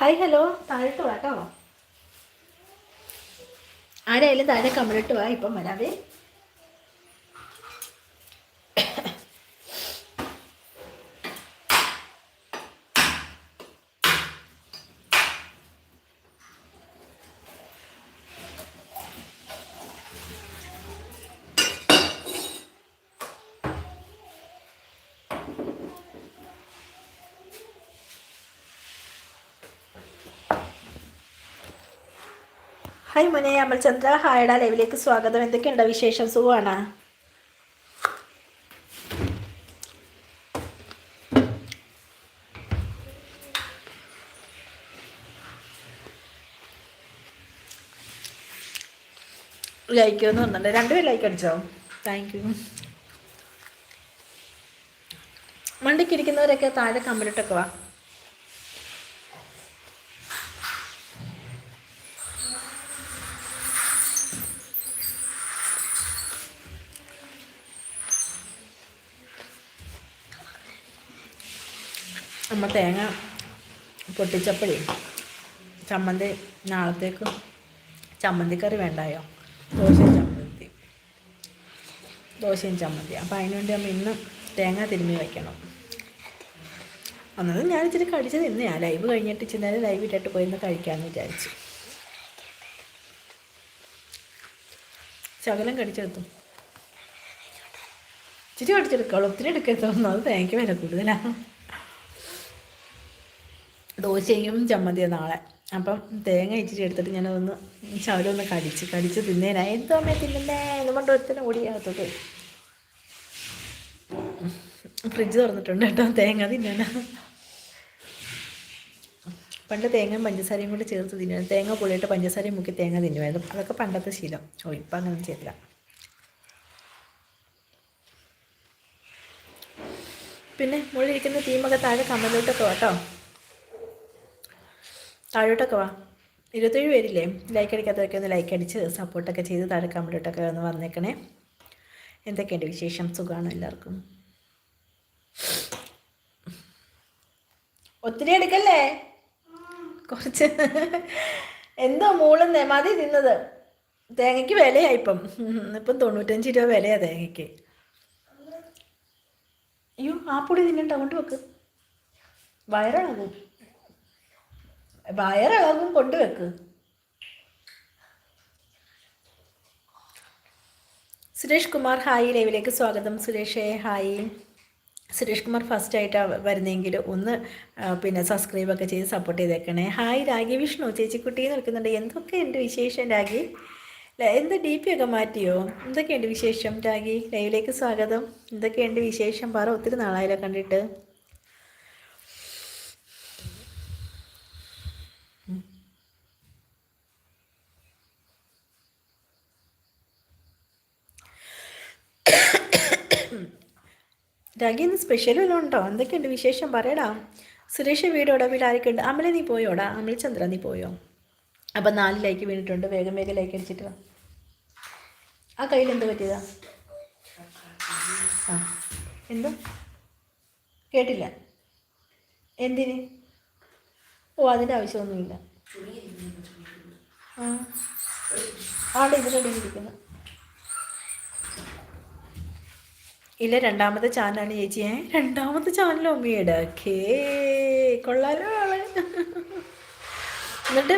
Hi hello. താഴെട്ട് വാ കേട്ടോ. ആരായാലും താഴെ കമ്മിലിട്ട് വാ ഇപ്പം വരാവേ. ഹായ് മുനെ അമൽചന്ദ്ര ഹായടാ ലൈവിലേക്ക് സ്വാഗതം. എന്തൊക്കെയുണ്ട് വിശേഷം? സുഖമാണ്? ലൈക്ക് എന്ന് പറഞ്ഞിട്ടുണ്ട് രണ്ടുപേരും ലൈക്ക് അടിച്ചോ? താങ്ക് യു മണ്ടിക്കിരിക്കുന്നവരൊക്കെ താഴെ കമ്പിലിട്ടൊക്കെ വാ. തേങ്ങ പൊട്ടിച്ചപ്പോഴേ ചമ്മന്തി നാളത്തേക്ക് ചമ്മന്തിക്കറി വേണ്ടായോ? ദോശയും ചമ്മന്തി. ദോശയും ചമ്മന്തി. അപ്പം അതിനുവേണ്ടി നമ്മൾ ഇന്ന് തേങ്ങ തിരുമ്മി വയ്ക്കണം അന്നത് ഞാൻ ഇച്ചിരി കടിച്ച് ഞാൻ ലൈവ് കഴിഞ്ഞിട്ട് ഇച്ചിരി നേരം ലൈവ് ഇട്ടിട്ട് പോയി ഇന്ന് കഴിക്കാമെന്ന് വിചാരിച്ചു. ശകലം കടിച്ചെടുത്തു ഇച്ചിരി കടിച്ചെടുക്കാം ഒത്തിരി എടുക്കരുത്. അത് തേങ്ങയ്ക്ക് വില കൂടുതലാണ് ദോശയും ചമ്മന്തിയും നാളെ. അപ്പം തേങ്ങ ഇച്ചിരി എടുത്തിട്ട് ഞാനതൊന്ന് ചവലൊന്ന് കടിച്ച് കടിച്ച് തിന്നേനാ. എന്തോ അമ്മയെ തിന്നേ എന്ന് കൊണ്ട് ഒരുത്തന്നെ ഓടിയാകത്തത് ഫ്രിഡ്ജ് തുറന്നിട്ടുണ്ട് കേട്ടോ. തേങ്ങ തിന്നാനാ. പണ്ട് തേങ്ങയും പഞ്ചസാരയും കൂടി ചേർത്ത് തിന്നു തേങ്ങ പൊളിയിട്ട് പഞ്ചസാരയും മുക്കി തേങ്ങ തിന്നുമായിരുന്നു അതൊക്കെ പണ്ടത്തെ ശീലം. ഓ ഇപ്പം അങ്ങനെ ചെയ്തില്ല പിന്നെ മുകളിലിരിക്കുന്ന തീമൊക്കെ താഴെ കമ്മലോട്ടൊക്കെ കേട്ടോ. താഴോട്ടൊക്കെ വാ. ഇരുപത്തേഴ് പേരില്ലേ? ലൈക്ക് അടിക്കാത്തവരൊക്കെ ഒന്ന് ലൈക്ക് അടിച്ച് സപ്പോർട്ടൊക്കെ ചെയ്ത് താഴെ കമന്റോട്ടൊക്കെ ഒന്ന് വന്നേക്കണേ. എന്തൊക്കെയുണ്ട് വിശേഷം? സുഖമാണ് എല്ലാവർക്കും? ഒത്തിരി എടുക്കല്ലേ? കുറച്ച്. എന്തോ മൂളുന്നേ? മതി തിന്നത്. തേങ്ങയ്ക്ക് വിലയായി ഇപ്പം. ഇപ്പം തൊണ്ണൂറ്റഞ്ച് രൂപ വിലയാ തേങ്ങയ്ക്ക്. അയ്യോ ആ പൊടി തിന്നണ്ട അങ്ങോട്ട് വെക്ക്. വയറിളകും വയറിളകും കൊണ്ടുവെക്ക് സുരേഷ് കുമാർ ഹായ് ലൈവിലേക്ക് സ്വാഗതം. സുരേഷേ ഹായ്. സുരേഷ് കുമാർ ഫസ്റ്റ് ആയിട്ടാണ് വരുന്നതെങ്കിൽ ഒന്ന് പിന്നെ സബ്സ്ക്രൈബ് ഒക്കെ ചെയ്ത് സപ്പോർട്ട് ചെയ്തേക്കണേ. ഹായ് രാഗി വിഷ്ണു. ചേച്ചിക്കുട്ടി നിൽക്കുന്നുണ്ട്. എന്തൊക്കെ എന്റെ വിശേഷം രാഗി? എന്ത് ഡി പി ഒക്കെ മാറ്റിയോ? എന്തൊക്കെയുണ്ട് വിശേഷം രാഗി? ലൈവിലേക്ക് സ്വാഗതം. എന്തൊക്കെയുണ്ട് വിശേഷം? പറ ഒത്തിരി നാളായാലോ കണ്ടിട്ട്. രാഗി ഇന്ന് സ്പെഷ്യൽ വല്ലതും ഉണ്ടോ? എന്തൊക്കെയുണ്ട് വിശേഷം? പറയടാ. സുരേഷ് വീടോടാ വീട് ആരൊക്കെ ഉണ്ട് അമല നീ പോയോടാ? അമൽ ചന്ദ്ര നീ പോയോ? അപ്പം നാല് ലൈക്ക് വീണിട്ടുണ്ട്. വേഗം വേഗം ലൈക്ക് അടിച്ചിട്ട് വാ. ആ കയ്യിൽ എന്ത് പറ്റിയതാ? ആ എന്തോ? കേട്ടില്ല. എന്തിന്? ഓ അതിന്റെ ആവശ്യമൊന്നുമില്ല. ആ. ആടെ ഇതിനിടയിൽ ഇല്ല രണ്ടാമത്തെ ചാനലാണ് ചേച്ചി. ഏ രണ്ടാമത്തെ ചാനൽ അമ്മയുടെ കേ കൊള്ളാലോ ആൾ എന്നിട്ട്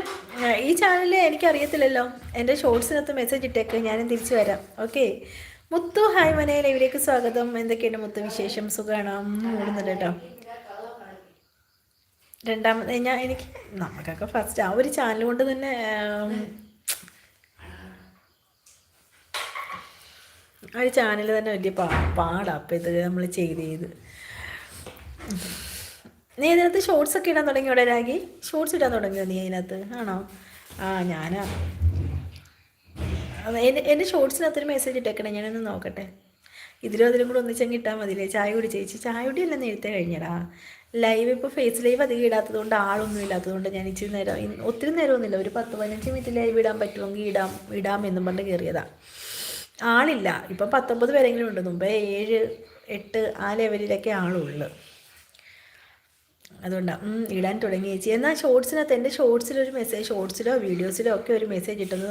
ഈ ചാനൽ എനിക്കറിയത്തില്ലല്ലോ. എന്റെ ഷോർട്സിനകത്ത് മെസ്സേജ് ഇട്ടേക്ക്. ഞാനും തിരിച്ചു വരാം. ഓക്കെ. മുത്തു ഹായ് മനെ. ലൈവിലേക്ക് സ്വാഗതം. എന്തൊക്കെയുണ്ട് മുത്തു വിശേഷം? സുഖമാണോ മൂടുന്നുണ്ട് കേട്ടോ. രണ്ടാമത് ഞാൻ എനിക്ക് നമുക്കൊക്കെ ഫസ്റ്റ് ആ ഒരു ചാനൽ കൊണ്ട് തന്നെ ആം, ഒരു ചാനൽ തന്നെ വലിയ പാ പാടാണ് അപ്പം ഇത് നമ്മൾ ചെയ്ത് ചെയ്ത്. നീ ഇതിനകത്ത് ഷോർട്സ് ഒക്കെ ഇടാൻ തുടങ്ങിയോടെ രാഗി? ഷോർട്സ് ഇടാൻ തുടങ്ങിയോ നീ അതിനകത്ത്? ആണോ? ആ ഞാനാ. എന്റെ എന്റെ ഷോർട്സിനകത്തൊരു മെസ്സേജ് ഇട്ടേക്കണേ ഞാനൊന്ന് നോക്കട്ടെ. ഇതിലും അതിലും കൂടെ ഒന്നിച്ചങ്ങ് ഇട്ടാൽ മതിയില്ലേ? ചായ കൂടി ചേച്ചി. ചായ കൂടി അല്ല നേരത്തെ കഴിഞ്ഞടാ. ലൈവ് ഇപ്പോൾ ഫേസ് ലൈവ് അധികം ഇടാത്തത് കൊണ്ട് ആളൊന്നും ഇല്ലാത്തത് കൊണ്ട് ഞാൻ ഇച്ചിരി നേരം ഒത്തിരി നേരമൊന്നുമില്ല. ഒരു പത്ത് പതിനഞ്ച് മിനിറ്റ് ലൈവ് ഇടാൻ പറ്റുമെങ്കിൽ ഇടാം ഇടാം എന്നും പറഞ്ഞ് കയറിയതാ ആളില്ല. ഇപ്പം പത്തൊമ്പത് പേരെങ്കിലും ഉണ്ട്. മുമ്പേ ഏഴ് എട്ട് ആ ലെവലിലൊക്കെ ആളുള്ളു. അതുകൊണ്ടാണ് ഇടാൻ തുടങ്ങി ചേച്ചി. എന്നാൽ ഷോർട്സിനകത്ത് എന്റെ ഷോർട്സിലൊരു മെസ്സേജ് ഷോർട്സിലോ വീഡിയോസിലോ ഒക്കെ ഒരു മെസ്സേജ് ഇട്ടത്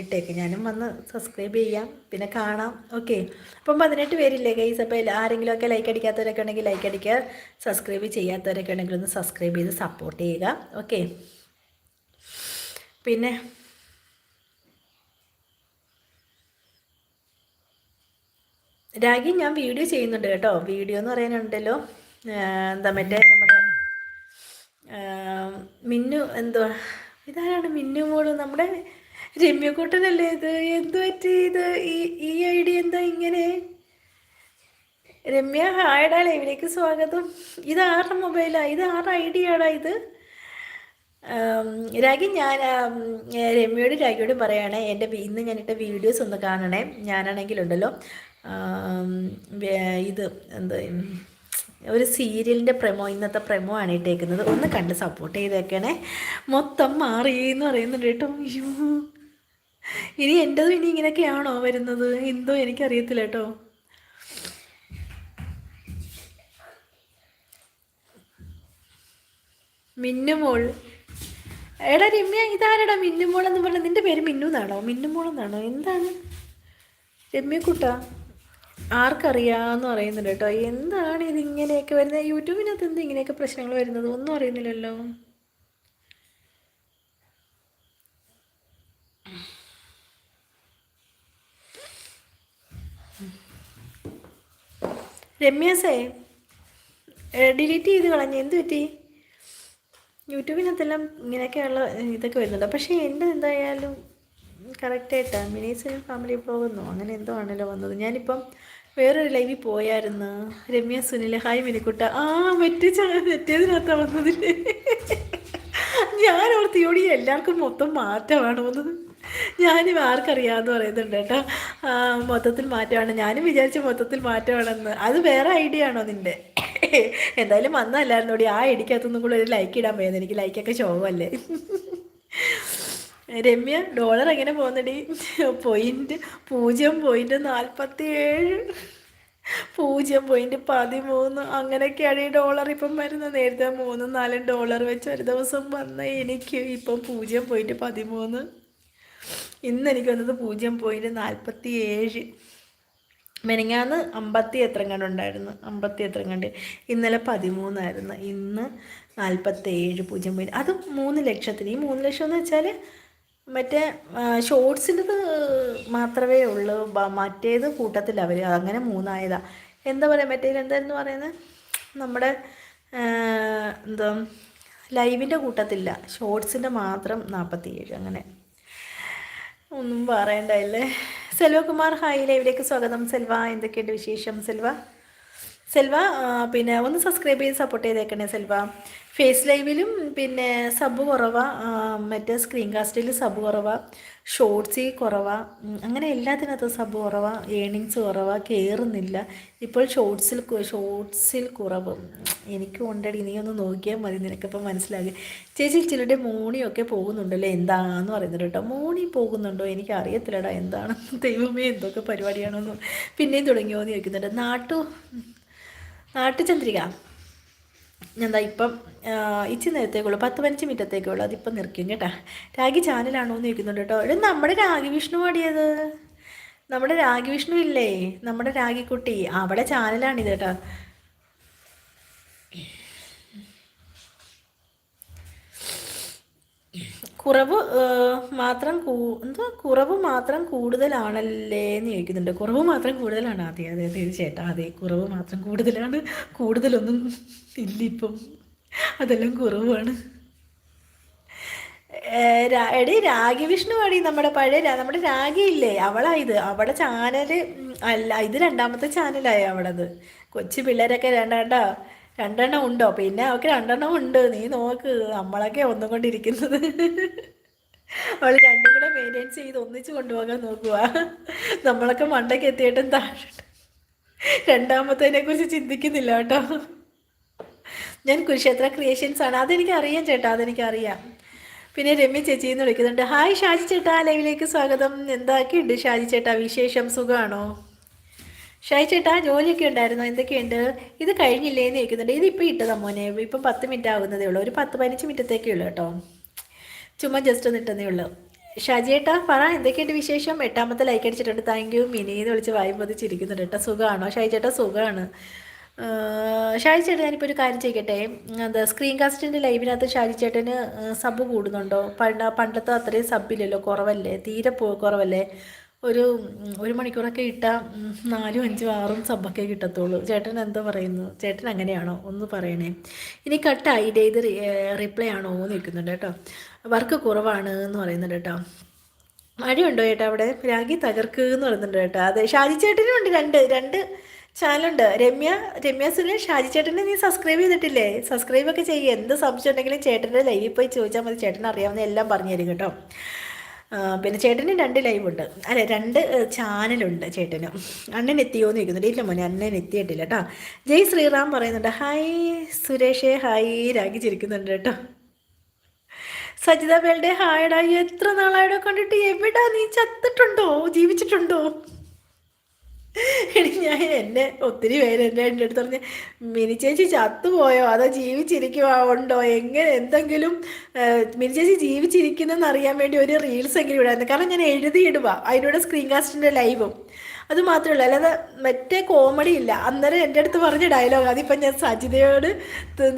ഇട്ടേക്ക്. ഞാനും വന്ന് സബ്സ്ക്രൈബ് ചെയ്യാം. പിന്നെ കാണാം. ഓക്കെ. അപ്പം പതിനെട്ട് പേരില്ലേ ഗൈസ് അപ്പോൾ ആരെങ്കിലുമൊക്കെ ലൈക്ക് അടിക്കാത്തവരൊക്കെ ഉണ്ടെങ്കിൽ ലൈക്ക് അടിക്കുക. സബ്സ്ക്രൈബ് ചെയ്യാത്തവരൊക്കെ ഉണ്ടെങ്കിൽ ഒന്ന് സബ്സ്ക്രൈബ് ചെയ്ത് സപ്പോർട്ട് ചെയ്യുക. ഓക്കെ. പിന്നെ രാഗി ഞാൻ വീഡിയോ ചെയ്യുന്നുണ്ട് കേട്ടോ. വീഡിയോ എന്ന് പറയാനുണ്ടല്ലോ. എന്താ മറ്റേ നമ്മുടെ മിന്നു എന്തുവാ ഇതാരാണ് മിന്നു മോൾ? നമ്മുടെ രമ്യക്കൂട്ടനല്ലേ ഇത്? എന്തു പറ്റി ഇത്? ഈ ഈ ഐഡിയ എന്താ ഇങ്ങനെ? രമ്യ ഹായടാ ലൈവിലേക്ക് സ്വാഗതം. ഇത് ആരുടെ മൊബൈലാണ് ഇത് ആരുടെ ഐഡിയ ആടാ ഇത് രാഗി ഞാൻ രമ്യയോട് രാഗിയോടും പറയുകയാണെ എന്റെ ഇന്ന് ഞാനിട്ട വീഡിയോസ് ഒന്ന് കാണണേ. ഞാനാണെങ്കിലുണ്ടല്ലോ ഇത് എന്താ ഒരു സീരിയലിന്റെ പ്രമോ ഇന്നത്തെ പ്രമോ ആണ് ഇട്ടേക്കുന്നത്. ഒന്ന് കണ്ട് സപ്പോർട്ട് ചെയ്തേക്കണേ. മൊത്തം മാറി എന്ന് പറയുന്നുണ്ട് കേട്ടോ. അയ്യോ. ഇനി എന്റെതും ഇനി ഇങ്ങനെയൊക്കെയാണോ വരുന്നത്? എന്തോ എനിക്കറിയത്തില്ല കേട്ടോ. മിന്നുമോൾ. എടാ രമ്യ ഇതാരടാ മിന്നുമോൾ എന്ന് പറഞ്ഞാൽ നിന്റെ പേര് മിന്നു എന്നാണോ മിന്നുമോൾ എന്നാണോ? എന്താണ്? രമ്യക്കുട്ട. ആർക്കറിയാന്ന് പറയുന്നുണ്ട് കേട്ടോ. എന്താണ് ഇങ്ങനെയൊക്കെ വരുന്നത്? യൂട്യൂബിനകത്ത് എന്ത് ഇങ്ങനെയൊക്കെ പ്രശ്നങ്ങൾ വരുന്നത്? ഒന്നും അറിയുന്നില്ലല്ലോ. രമ്യാസേ ഡിലീറ്റ് ചെയ്ത് കളഞ്ഞു. എന്ത് പറ്റി? യൂട്യൂബിനകത്തെല്ലാം ഇങ്ങനെയൊക്കെയുള്ള ഇതൊക്കെ വരുന്നുണ്ട്. പക്ഷേ എന്റെ എന്തായാലും കറക്റ്റായിട്ടാണ് മിനീസിനും ഫാമിലി പോകുന്നു അങ്ങനെ എന്തോ ആണല്ലോ വന്നത്. ഞാനിപ്പം വേറൊരു ലൈവിൽ പോയായിരുന്നു. രമ്യ സുനിൽ ഹായ് മിനിക്കുട്ട. ആ മറ്റേ മറ്റേതിനകത്താണ് വന്നത്. ഞാൻ ഓർത്തിയോടി എല്ലാവർക്കും മൊത്തം മാറ്റമാണ് വന്നത്? ഞാനും ആർക്കറിയാമെന്ന് പറയുന്നുണ്ട് കേട്ടോ. മൊത്തത്തിൽ മാറ്റമാണ്. ഞാനും വിചാരിച്ച മൊത്തത്തിൽ മാറ്റമാണെന്ന്. അത് വേറെ ഐഡിയ ആണോ നിന്റെ എന്തായാലും വന്നല്ലായിരുന്നോടി ആ ഐഡിക്കകത്തൊന്നും കൂടെ ഒരു ലൈക്ക് ഇടാൻ പോയത് എനിക്ക് ലൈക്കൊക്കെ ശോഭമല്ലേ രമ്യ ഡോളർ എങ്ങനെ പോകുന്നടി? പോയിന്റ് പൂജ്യം പോയിന്റ് നാൽപ്പത്തി ഏഴ് പൂജ്യം പോയിന്റ് പതിമൂന്ന്. അങ്ങനെയൊക്കെയാണ് ഈ ഡോളർ ഇപ്പം വരുന്നത്. നേരത്തെ മൂന്നും നാലും ഡോളർ വെച്ച് ഒരു ദിവസം വന്ന എനിക്ക് ഇപ്പം പൂജ്യം പോയിന്റ് പതിമൂന്ന്. ഇന്ന് എനിക്ക് വന്നത് പൂജ്യം പോയിന്റ് നാൽപ്പത്തി ഏഴ് മെനങ്ങാന്ന് അമ്പത്തി എത്ര കണ്ടുണ്ടായിരുന്നു അമ്പത്തി എത്ര കണ്ട് ഇന്നലെ പതിമൂന്നായിരുന്നു. ഇന്ന് നാൽപ്പത്തി ഏഴ് പൂജ്യം പോയിന്റ് അത് മൂന്ന് ലക്ഷത്തിന്. ഈ മൂന്ന് ലക്ഷം എന്ന് വെച്ചാൽ മറ്റേ ഷോർട്സിന്റെത് മാത്രമേ ഉള്ളൂ. മറ്റേത് കൂട്ടത്തില്ല. അവർ അങ്ങനെ മൂന്നായതാ. എന്താ പറയുക മറ്റേ എന്തായിരുന്നു പറയുന്നത് നമ്മുടെ എന്താ ലൈവിന്റെ കൂട്ടത്തില്ല. ഷോർട്സിന്റെ മാത്രം നാൽപ്പത്തിയേഴ് അങ്ങനെ. ഒന്നും പറയണ്ടല്ലേ? സെൽവകുമാർ ഹായ്. ലൈവിലേക്ക് സ്വാഗതം. സെൽവ എന്തൊക്കെയുണ്ട് വിശേഷം? സെൽവ? സെൽവ പിന്നെ ഒന്ന് സബ്സ്ക്രൈബ് ചെയ്ത് സപ്പോർട്ട് ചെയ്തേക്കണേ സെൽവ. ഫേസ് ലൈവിലും പിന്നെ സബ് കുറവാ മറ്റേ സ്ക്രീൻ കാസ്റ്റിൽ സബ് കുറവാ ഷോർട്സിൽ കുറവാ അങ്ങനെ എല്ലാത്തിനകത്തും സബ് കുറവാ ഏണിങ്സ് കുറവാ കയറുന്നില്ല ഇപ്പോൾ ഷോർട്സിൽ ഷോർട്സിൽ കുറവ്. എനിക്ക് കൊണ്ടടി നീ ഒന്ന് നോക്കിയാൽ മതി നിനക്കിപ്പോൾ മനസ്സിലാകും. ചേച്ചി ചിലരുടെ മോണിയൊക്കെ പോകുന്നുണ്ടല്ലോ? എന്താണെന്ന് പറയുന്നത് കേട്ടോ. മോണി പോകുന്നുണ്ടോ? എനിക്ക് അറിയത്തില്ലടാ എന്താണ്? ദൈവമേ എന്തൊക്കെ പരിപാടിയാണോന്ന്. പിന്നെയും തുടങ്ങിയോ എന്ന് ചോദിക്കുന്നുണ്ട്. നാട്ടു നാട്ടുചന്ദ്രിക. എന്താ ഇപ്പം ഇച്ചി നേരത്തേക്കുള്ളൂ പത്ത് പതിനഞ്ച് മിനിറ്റത്തേക്കുള്ളൂ അതിപ്പം നിർക്കും കേട്ടാ. രാഗി ചാനലാണോ എന്ന് ചോദിക്കുന്നുണ്ട് കേട്ടോ. ഇത് നമ്മുടെ രാഗി വിഷ്ണു പാടിയത്? നമ്മുടെ രാഗി വിഷ്ണു ഇല്ലേ? നമ്മുടെ രാഗിക്കുട്ടി. അവിടെ ചാനലാണിത് കേട്ടോ. കുറവ് മാത്രം കൂ എന്താ കുറവ് മാത്രം കൂടുതലാണല്ലേ എന്ന് ചോദിക്കുന്നുണ്ട്. കുറവ് മാത്രം കൂടുതലാണ് അതെ അതെ തീർച്ചയായിട്ടും. അതെ കുറവ് മാത്രം കൂടുതലാണ്. കൂടുതലൊന്നും ഇല്ല ഇല്ലിപ്പം. അതെല്ലാം കുറവാണ്. എടി രാഗി വിഷ്ണു അടി നമ്മുടെ പഴയ നമ്മുടെ രാഗി ഇല്ലേ അവളാ ഇത് അവളെ ചാനൽ അല്ല ഇത് രണ്ടാമത്തെ ചാനലായി അവളത്. കൊച്ചു പിള്ളേരൊക്കെ രണ്ടാണ്ടാ? രണ്ടെണ്ണം ഉണ്ടോ? പിന്നെ അവൾക്ക് രണ്ടെണ്ണം ഉണ്ട്. നീ നോക്ക്. നമ്മളൊക്കെ ഒന്നും കൊണ്ടിരിക്കുന്നത് അവൾ രണ്ടും കൂടെ മെയിന്റെയിൻ ചെയ്ത് ഒന്നിച്ച് കൊണ്ടുപോകാൻ നോക്കുക നമ്മളൊക്കെ മണ്ടയ്ക്ക് എത്തിയിട്ടും താഴെ. രണ്ടാമത്തതിനെ കുറിച്ച് ചിന്തിക്കുന്നില്ല കേട്ടോ. ഞാൻ കുരുക്ഷേത്ര ക്രിയേഷൻസ് ആണ്. അതെനിക്ക് അറിയാം ചേട്ടാ. അതെനിക്ക് അറിയാം പിന്നെ രമ്യ ചേച്ചി എന്ന് വിളിക്കുന്നുണ്ട്. ഹായ് ഷാജി ചേട്ടാ. ലൈവിലേക്ക് സ്വാഗതം. എന്താക്കിയുണ്ട് ഷാജി ചേട്ടാ. വിശേഷം സുഖമാണോ ഷായി ചേട്ടാ ജോലിയൊക്കെ ഉണ്ടായിരുന്നോ? എന്തൊക്കെയുണ്ട്? ഇത് കഴിഞ്ഞില്ലേ എന്ന് ചോദിക്കുന്നുണ്ട് ഇതിപ്പോൾ ഇട്ടതാ മോനെ. ഇപ്പം പത്ത് മിനിറ്റ് ആകുന്നതേ ഉള്ളൂ. ഒരു പത്ത് പതിനഞ്ച് മിനിറ്റത്തേക്കേ ഉള്ളൂ കേട്ടോ. ചുമ്മാ ജസ്റ്റ് ഒന്ന് ഇട്ടതേ ഉള്ളൂ. ഷാജിയേട്ടാ പറ എന്തൊക്കെയുണ്ട് വിശേഷം? എട്ടാമത്തെ ലൈക്ക് അടിച്ചിട്ടുണ്ട്. താങ്ക് യു മിനിന്ന് വിളിച്ച് വായ്പതിച്ചിരിക്കുന്നുണ്ട് ചിരിക്കുന്നുണ്ട് കേട്ടോ. സുഖമാണോ? ഷായി ചേട്ടാ സുഖമാണ്. ഷാജി ചേട്ടൻ ഞാനിപ്പോൾ ഒരു കാര്യം ചെയ്യട്ടെ എന്താ സ്ക്രീൻ കാസ്റ്റിന്റെ ലൈവിനകത്ത് ഷാജി ചേട്ടന് സബ് കൂടുന്നുണ്ടോ? പണ്ട് പണ്ടത്തെ അത്രയും സബില്ലല്ലോ കുറവല്ലേ? തീരെ കുറവല്ലേ? ഒരു ഒരു മണിക്കൂറൊക്കെ ഇട്ടാൽ നാലും അഞ്ചും ആറും സബ്ബൊക്കെ കിട്ടത്തുള്ളൂ. ചേട്ടൻ എന്താ പറയുന്നു? ചേട്ടൻ അങ്ങനെയാണോ? ഒന്ന് പറയണേ. ഇനി കട്ടായി. ഇത് റിപ്ലൈ ആണോ എന്ന് നിൽക്കുന്നുണ്ട് കേട്ടോ. വർക്ക് കുറവാണ് എന്ന് പറയുന്നുണ്ട് കേട്ടോ. മഴയുണ്ടോ ചേട്ടാ അവിടെ? രാഗി തകർക്ക് എന്ന് പറയുന്നുണ്ട് കേട്ടോ. അതെ ഷാജി ചേട്ടനും ഉണ്ട് രണ്ട് രണ്ട് ചാനലുണ്ട്. രമ്യ രമ്യ സുരേഷ് ഷാജി ചേട്ടനെ നീ സബ്സ്ക്രൈബ് ചെയ്തിട്ടില്ലേ? സബ്സ്ക്രൈബ് ഒക്കെ ചെയ്യുക എന്ത് സംശയം ഉണ്ടെങ്കിലും ചേട്ടന്റെ ലൈവിൽ പോയി ചോദിച്ചാൽ മതി. ചേട്ടൻ അറിയാവുന്ന എല്ലാം പറഞ്ഞു തരും കേട്ടോ. പിന്നെ ചേട്ടന് രണ്ട് ലൈവ് ഉണ്ട്. അല്ല രണ്ട് ചാനലുണ്ട് ചേട്ടന്. അണ്ണൻ എത്തിയോ എന്ന് ചോദിക്കുന്നുണ്ട്. ഇല്ല മോനെ അണ്ണൻ എത്തിയിട്ടില്ല കേട്ടോ. ജയ് ശ്രീറാം പറയുന്നുണ്ട് ഹായ് സുരേഷേ ഹായ് രാഗി ചിരിക്കുന്നുണ്ട് കേട്ടോ. സജിത വേളുടെ ഹായടാ എത്ര നാളായിടോ കണ്ടിട്ട്? എവിടാ നീ ചത്തിട്ടുണ്ടോ? ജീവിച്ചിട്ടുണ്ടോ? എടി ഞാൻ എന്നെ ഒത്തിരി പേര് എന്നെ എന്റെ അടുത്ത് പറഞ്ഞ് മിനി ചേച്ചി ചത്തുപോയോ? അതോ ജീവിച്ചിരിക്കുവോ ഉണ്ടോ? എങ്ങനെ എന്തെങ്കിലും മിനി ചേച്ചി ജീവിച്ചിരിക്കുന്നെന്ന് അറിയാൻ വേണ്ടി ഒരു റീൽസ് എങ്കിലും ഇടായിരുന്നു. കാരണം ഞാൻ എഴുതിയിടുക അതിലൂടെ സ്ക്രീൻ കാസ്റ്റിന്റെ ലൈവും അത് മാത്രമല്ല അല്ലാതെ മറ്റേ കോമഡി ഇല്ല. അന്നേരം എന്റെ അടുത്ത് പറഞ്ഞ ഡയലോഗ് അതിപ്പം ഞാൻ സജിതയോട്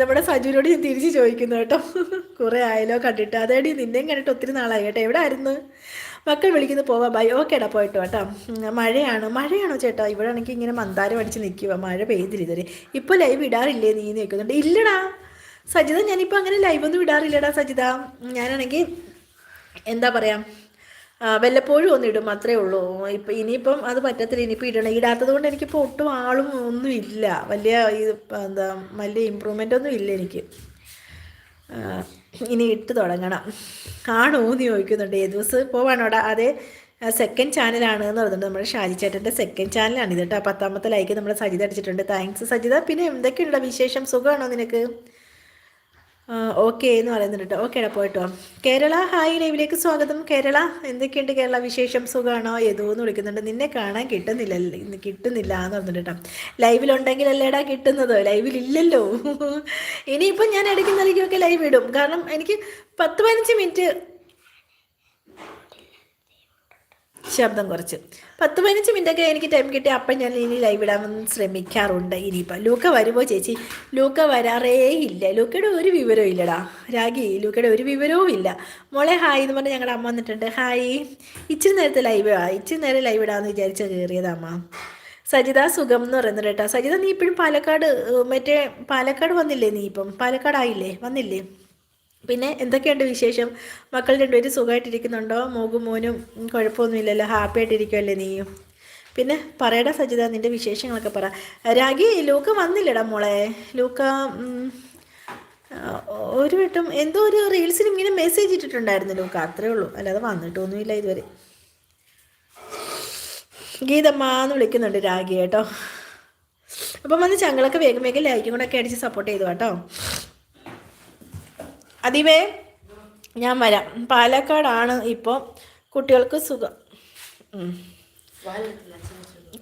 നമ്മുടെ സജുവിനോട് ഞാൻ തിരിച്ച് ചോദിക്കുന്നു കേട്ടോ. കുറേ ആയാലോ കണ്ടിട്ട്. അതേടി നിന്നെയും കണ്ടിട്ട് ഒത്തിരി നാളായി കേട്ടോ. എവിടെ ആയിരുന്നു മക്കൾ വിളിക്കുന്നു പോവാ. ബൈ. ഓക്കേടാ പോയിട്ട് കേട്ടോ മഴയാണ്? മഴയാണോ ചേട്ടാ? ഇവിടെ ആണെങ്കിൽ ഇങ്ങനെ മന്ദാരം അടിച്ച് നിൽക്കുക മഴ പെയ്തില്ല ഇതുവരെ. ഇപ്പോൾ ലൈവ് ഇടാറില്ലേ നീ നിൽക്കുന്നുണ്ട് ഇല്ലടാ. സജിത ഞാനിപ്പോൾ അങ്ങനെ ലൈവ് ഒന്നും ഇടാറില്ലടാ സജിത. ഞാനാണെങ്കിൽ എന്താ പറയുക വല്ലപ്പോഴും ഒന്നും ഇടും. അത്രേ ഉള്ളൂ. ഇപ്പം ഇനിയിപ്പം അത് പറ്റത്തില്ല. ഇനിയിപ്പോൾ ഇടണം. ഇടാത്തത് കൊണ്ട് എനിക്കിപ്പോൾ ഒട്ടും ആളും ഒന്നും ഇല്ല. വലിയ ഇത് എന്താ വലിയ ഇമ്പ്രൂവ്മെന്റ് ഒന്നും ഇല്ല എനിക്ക്. ഇനി ഇട്ട് തുടങ്ങണം. ആണോ എന്ന് ചോദിക്കുന്നുണ്ട്. ഏത് ദിവസം പോവാണോടാ അതെ സെക്കൻഡ് ചാനലാണ് എന്ന് പറഞ്ഞിട്ട് നമ്മുടെ ഷാജി ചേട്ടന്റെ സെക്കൻഡ് ചാനലാണ് ഇത് കേട്ടോ. പത്താമത്തെ ലൈക്ക് നമ്മൾ സജിത അടിച്ചിട്ടുണ്ട്. താങ്ക്സ് സജിത. പിന്നെ എന്തൊക്കെയുണ്ടോ വിശേഷം? സുഖമാണോ നിനക്ക്? ഓക്കെ എന്ന് പറയുന്നുണ്ട് ഓക്കെ ഓക്കേടാ പോയിട്ടോ കേരള ഹായ് ലൈവിലേക്ക് സ്വാഗതം. കേരള എന്തൊക്കെയുണ്ട് കേരള വിശേഷം? സുഖമാണോ ഏതോ എന്ന് വിളിക്കുന്നുണ്ട്. നിന്നെ കാണാൻ കിട്ടുന്നില്ല കിട്ടുന്നില്ല എന്ന് പറഞ്ഞിട്ട് കേട്ടോ ലൈവിലുണ്ടെങ്കിലല്ലേടാ കിട്ടുന്നത്? ലൈവിലില്ലല്ലോ ഇനിയിപ്പം ഞാൻ ഇടയ്ക്ക് ലൈവ് ഇടും. കാരണം എനിക്ക് പത്ത് പതിനഞ്ച് മിനിറ്റ് ശബ്ദം കുറച്ച്. പത്ത് പതിനഞ്ച് മിനിറ്റൊക്കെ എനിക്ക് ടൈം കിട്ടി. അപ്പം ഞാൻ ഇനി ലൈവ് ഇടാമെന്ന് ശ്രമിക്കാറുണ്ട്. ഇനിയിപ്പോൾ ലൂക്ക വരുമോ ചേച്ചി? ലൂക്ക വരാറേ ഇല്ല. ലൂക്കയുടെ ഒരു വിവരവും ഇല്ലടാ. രാഗി ലൂക്കയുടെ ഒരു വിവരവും ഇല്ല. മോളെ ഹായ് എന്ന് പറഞ്ഞ് ഞങ്ങളുടെ അമ്മ വന്നിട്ടുണ്ട്. ഹായ് ഇച്ചിരി നേരത്തെ ലൈവ് ഇച്ചിരി നേരം ലൈവ് ഇടാന്ന് വിചാരിച്ച് കയറിയതാമ്മ സജിത സുഖം എന്ന് പറയുന്നത് കേട്ടോ. സജിത നീ ഇപ്പോഴും പാലക്കാട് മറ്റേ പാലക്കാട് വന്നില്ലേ നീ ഇപ്പം? പാലക്കാടായില്ലേ? വന്നില്ലേ? പിന്നെ എന്തൊക്കെയുണ്ട് വിശേഷം? മക്കൾ രണ്ടുപേരും സുഖമായിട്ടിരിക്കുന്നുണ്ടോ മോകും മോനും കുഴപ്പമൊന്നുമില്ലല്ലോ? ഹാപ്പി ആയിട്ടിരിക്കുമല്ലേ നീയും? പിന്നെ പറയടാ സജിത നിന്റെ വിശേഷങ്ങളൊക്കെ പറ. രാഗി ലൂക്ക വന്നില്ലടാ മോളെ. ലൂക്ക ഒരു വട്ടം എന്തോ ഒരു റീൽസിന് ഇങ്ങനെ മെസ്സേജ് ഇട്ടിട്ടുണ്ടായിരുന്നു ലൂക്ക. അത്രേ ഉള്ളൂ. അല്ലാതെ വന്നിട്ടൊന്നുമില്ല ഇതുവരെ. ഗീതമ്മ എന്ന് വിളിക്കുന്നുണ്ട് രാഗി കേട്ടോ. അപ്പം വന്ന് ചങ്ങളൊക്കെ വേഗം വേഗം ലൈക്കും കൂടെ ഒക്കെ അടിച്ച് സപ്പോർട്ട് ചെയ്തു കേട്ടോ. അതിവേ ഞാൻ വരാം. പാലക്കാടാണ് ഇപ്പോൾ കുട്ടികൾക്ക് സുഖം.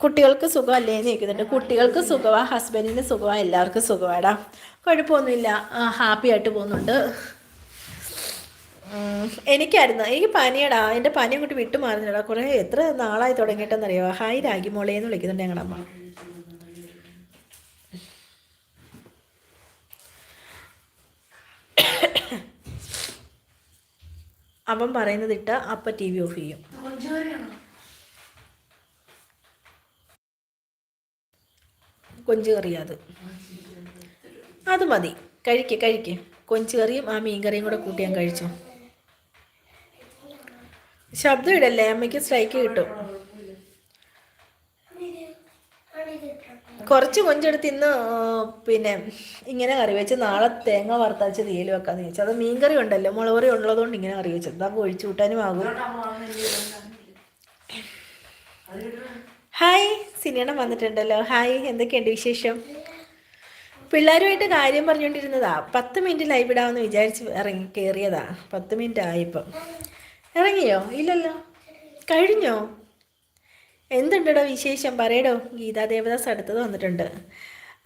കുട്ടികൾക്ക് സുഖമല്ലേ എന്ന് ചോദിക്കുന്നുണ്ട്. കുട്ടികൾക്ക് സുഖമാണ് ഹസ്ബൻഡിന് സുഖമാണ് എല്ലാവർക്കും സുഖമാടാ. കുഴപ്പമൊന്നുമില്ല. ഹാപ്പി ആയിട്ട് പോകുന്നുണ്ട്. എനിക്കായിരുന്നു. എനിക്ക് പനിയടാ. എന്റെ പനി അങ്ങോട്ട് വിട്ടു മാറുന്നില്ലടാ കുറേ എത്ര നാളായി തുടങ്ങിയിട്ടെന്നറിയോ ഹായ് രാഗി എന്ന് വിളിക്കുന്നുണ്ട് ഞങ്ങളുടെ അമ്മ അവൻ പറയുന്നത് ഇട്ട അപ്പം ടി വി ഓഫ് ചെയ്യും. കൊഞ്ച് കറിയാ അത്. അത് മതി. കഴിക്ക് കഴിക്ക്. കൊഞ്ച് കറിയും ആ മീൻ കറിയും കൂടെ കൂട്ടി ഞാൻ കഴിച്ചു. ശബ്ദം ഇടല്ലേ? അമ്മയ്ക്ക് സ്ട്രൈക്ക് കിട്ടും. കുറച്ച് കൊഞ്ചെടുത്ത് ഇന്ന് പിന്നെ ഇങ്ങനെ കറി വെച്ച് നാളെ തേങ്ങ വറുത്തരച്ച് തീയിൽ വെക്കാന്ന് ചോദിച്ചു അത് മീൻകറി ഉണ്ടല്ലോ മുളകറി ഉള്ളതുകൊണ്ട് ഇങ്ങനെ കറി വെച്ചത്. അതാകുമ്പോൾ ഒഴിച്ചു കൂട്ടാനും ആകും. ഹായ് സിനിയണം വന്നിട്ടുണ്ടല്ലോ. ഹായ് എന്തൊക്കെയുണ്ട് വിശേഷം? പിള്ളേരുമായിട്ട് കാര്യം പറഞ്ഞുകൊണ്ടിരുന്നതാ. പത്ത് മിനിറ്റ് ലൈവ് ഇടാമെന്ന് വിചാരിച്ച് ഇറങ്ങി കയറിയതാ പത്ത് മിനിറ്റ് ആയിപ്പം. ഇറങ്ങിയോ? ഇല്ലല്ലോ. കഴിഞ്ഞോ? എന്തുണ്ടോ വിശേഷം? പറയടോ. ഗീതാ ദേവദാസ് അടുത്തത് വന്നിട്ടുണ്ട്.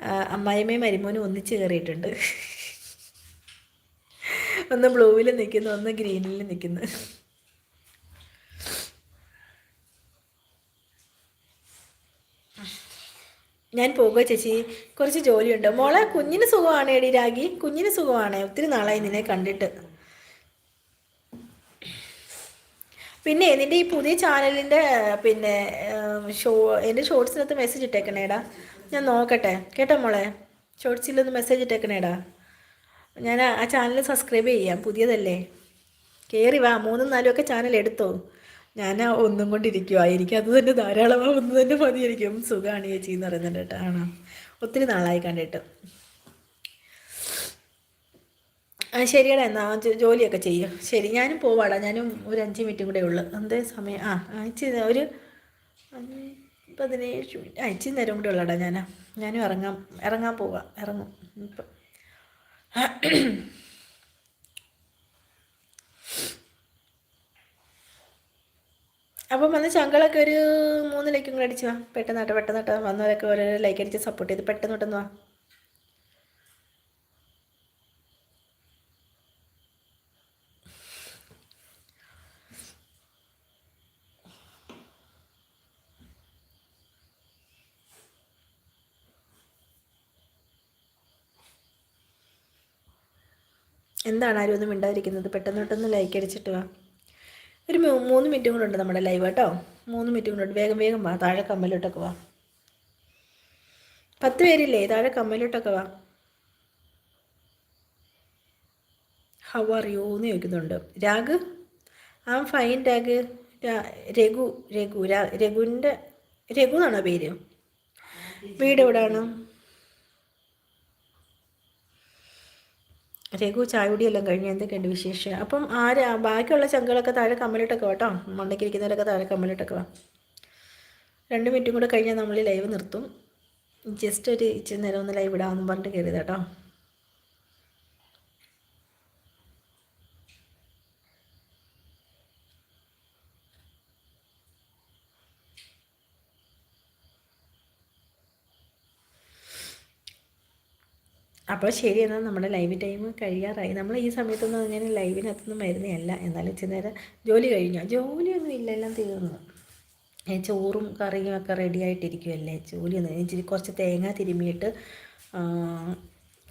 അമ്മായിമ്മയും മരുമോനും ഒന്നിച്ച് കയറിയിട്ടുണ്ട്. ഒന്ന് ബ്ലൂവിൽ നിൽക്കുന്നു ഒന്ന് ഗ്രീനിൽ നിൽക്കുന്നു. ഞാൻ പോകുക ചേച്ചി. കുറച്ച് ജോലിയുണ്ട്. മോളെ കുഞ്ഞിന് സുഖമാണ് എടി രാഗി. കുഞ്ഞിന് സുഖമാണ്. ഒത്തിരി നാളായി നിന്നെ കണ്ടിട്ട്. പിന്നെ നിന്റെ ഈ പുതിയ ചാനലിന്റെ പിന്നെ ഷോ എന്റെ ഷോർട്സിനകത്ത് മെസ്സേജ് ഇട്ടേക്കണേടാ ഞാൻ നോക്കട്ടെ. കേട്ടോ മോളെ? ഷോർട്സിലൊന്ന് മെസ്സേജ് ഇട്ടേക്കണേടാ ഞാൻ ആ ചാനൽ സബ്സ്ക്രൈബ് ചെയ്യാം. പുതിയതല്ലേ? കയറി വാ. മൂന്നും നാലും ഒക്കെ ചാനൽ എടുത്തോ. ഞാൻ ഒന്നും കൊണ്ടിരിക്കുവാ എനിക്ക് അത് തന്നെ ധാരാളമാണ് ഒന്ന് തന്നെ മതിയായിരിക്കും. സുഖമാണ് ചേച്ചി എന്ന് പറയുന്നുണ്ട് കേട്ടോ. ആണോ? ഒത്തിരി നാളായി കണ്ടിട്ട്. ശരിയടാ എന്നാ ജോലിയൊക്കെ ചെയ്യും. ശരി ഞാനും പോവാടാ. ഞാനും ഒരു അഞ്ച് മിനിറ്റും കൂടെ ഉള്ളു. എന്തേ സമയം? ആ ഇച്ചിരി ഒരു പതിനേഴ് മിനിറ്റ്. ഇച്ചിരി നേരം കൂടെ ഉള്ളടാ ഞാൻ ഞാനും ഇറങ്ങാം ഇറങ്ങാൻ പോവാം. ഇറങ്ങും. ഇപ്പം അപ്പം വന്ന് ചങ്കളൊക്കെ ഒരു മൂന്ന് ലൈക്കും കൂടെ അടിച്ചു വാ. പെട്ടെന്നാട്ടെ പെട്ടെന്നാട്ടെ വന്നവരൊക്കെ ഓരോ ലൈക്ക് അടിച്ച് സപ്പോർട്ട് ചെയ്ത് പെട്ടെന്ന് പെട്ടെന്ന് വാ. എന്താണ് ആരും ഒന്നും മിണ്ടാതിരിക്കുന്നത്? പെട്ടെന്ന് പെട്ടെന്ന് ലൈക്ക് അടിച്ചിട്ട് വാ. ഒരു മൂന്ന് മിനിറ്റും കൂടെ ഉണ്ട് നമ്മുടെ ലൈവ് കേട്ടോ. മൂന്ന് മിനിറ്റും കൂടെ ഉണ്ട്. വേഗം വേഗം വാ. താഴെ കമ്മലോട്ടൊക്കെ വാ. പത്ത് പേരില്ലേ? താഴെ കമ്മലോട്ടൊക്കെ വാ. ഹൗ ആർ യു എന്ന് ചോദിക്കുന്നുണ്ട്. രാഗ്? ആ ഫൈൻ രാഗ്. രഘു രഘു രഘുവിന്റെ രഘു എന്നാണോ പേര്? വീട് എവിടെയാണ് രഘു ചായകുടിയെല്ലാം കഴിഞ്ഞ് എന്തൊക്കെയുണ്ട് വിശേഷം? അപ്പം ആര്? ബാക്കിയുള്ള ചങ്കുകളൊക്കെ താഴെ കമ്മലിട്ടൊക്കെ കേട്ടോ മണ്ടയ്ക്കിരിക്കുന്നവരൊക്കെ താഴെ കമ്മലിട്ടൊക്കെ വാ. രണ്ട് മിനിറ്റും കൂടെ കഴിഞ്ഞാൽ നമ്മൾ ലൈവ് നിർത്തും. ജസ്റ്റ് ഒരു ഇച്ചിരി നേരം ഒന്ന് ലൈവ് ഇടാമെന്ന് പറഞ്ഞിട്ട് കയറിയത് കേട്ടോ അപ്പോൾ ശരി എന്നാൽ നമ്മുടെ ലൈവ് ടൈം കഴിയാറായി. നമ്മൾ ഈ സമയത്തൊന്നും അങ്ങനെ ലൈവിനകത്തൊന്നും വരുന്നതല്ല. എന്നാലും ഇച്ചിരി നേരം ജോലി കഴിഞ്ഞോ? ജോലിയൊന്നും ഇല്ല എല്ലാം തീർന്നു ചോറും കറിയും ഒക്കെ റെഡി ആയിട്ടിരിക്കുമല്ലേ ജോലിയൊന്നും ഇച്ചിരി കുറച്ച് തേങ്ങ തിരുമ്മിയിട്ട്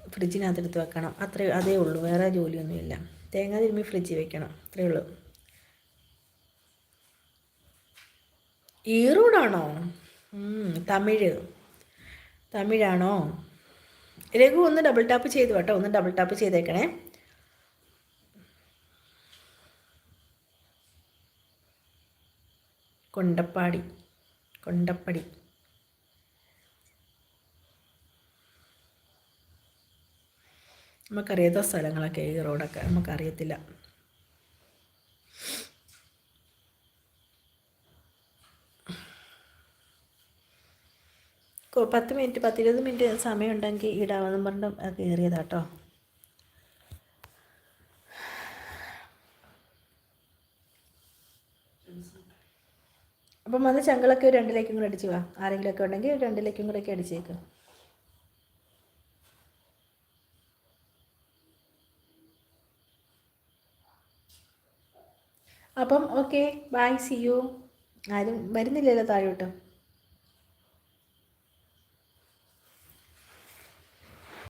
ഫ്രിഡ്ജിനകത്തെടുത്ത് വെക്കണം. അത്രേ അതേ ഉള്ളൂ. വേറെ ജോലിയൊന്നുമില്ല തേങ്ങ തിരുമ്മി ഫ്രിഡ്ജിൽ വെക്കണം. അത്രേ ഉള്ളൂ. ഈറോഡാണോ തമിഴ്. തമിഴാണോ? രഘു ഒന്ന് ഡബിൾ ടാപ്പ് ചെയ്തു കേട്ടോ. ഒന്ന് ഡബിൾ ടാപ്പ് ചെയ്തേക്കണേ. കൊണ്ടപ്പാടി. കൊണ്ടപ്പടി. നമുക്കറിയാത്ത സ്ഥലങ്ങളൊക്കെ ഈ റോഡൊക്കെ നമുക്കറിയത്തില്ല. പത്ത് മിനിറ്റ് പത്തിരുപത് മിനിറ്റ് സമയം ഉണ്ടെങ്കിൽ ഇടാമെന്നും പറഞ്ഞിട്ട് കയറിയതാട്ടോ. അപ്പം വന്ന് ചങ്കളൊക്കെ രണ്ടിലേക്കും കൂടെ അടിച്ചു വാ. ആരെങ്കിലുമൊക്കെ ഉണ്ടെങ്കിൽ രണ്ടിലേക്കും കൂടെയൊക്കെ അടിച്ചേക്ക്. അപ്പം ഓക്കെ ബൈ സി യു ആരും വരുന്നില്ലല്ലോ താഴോട്ട്.